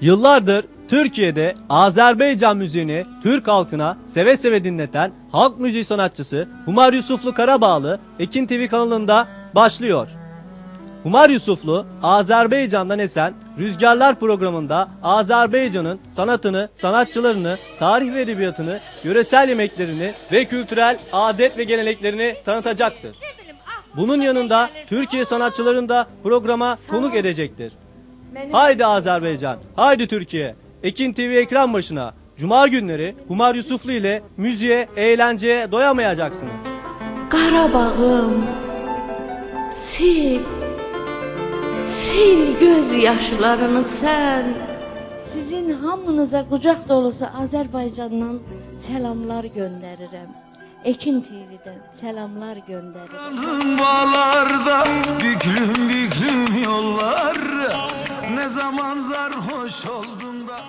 Yıllardır Türkiye'de Azerbaycan müziğini Türk halkına seve seve dinleten halk müziği sanatçısı Humar Yusuflu Karabağlı Ekin TV kanalında başlıyor. Humar Yusuflu Azerbaycan'dan esen Rüzgarlar programında Azerbaycan'ın sanatını, sanatçılarını, tarih ve edebiyatını, yöresel yemeklerini ve kültürel adet ve geleneklerini tanıtacaktır. Bunun yanında Türkiye sanatçılarını da programa konuk edecektir. Haydi Azerbaycan, haydi Türkiye. Ekin TV ekran başına. Cuma günleri Humar Yusuflu ile müziğe, eğlenceye doyamayacaksınız. Qarabağım sil sil göz yaşlarını sen Sizin hamınıza qucaq dolusu Azərbaycandan selamlar göndərirəm. Ekin TV-dən selamlar göndərirəm. Bağlarda büklüm zaman sarhoş oldun da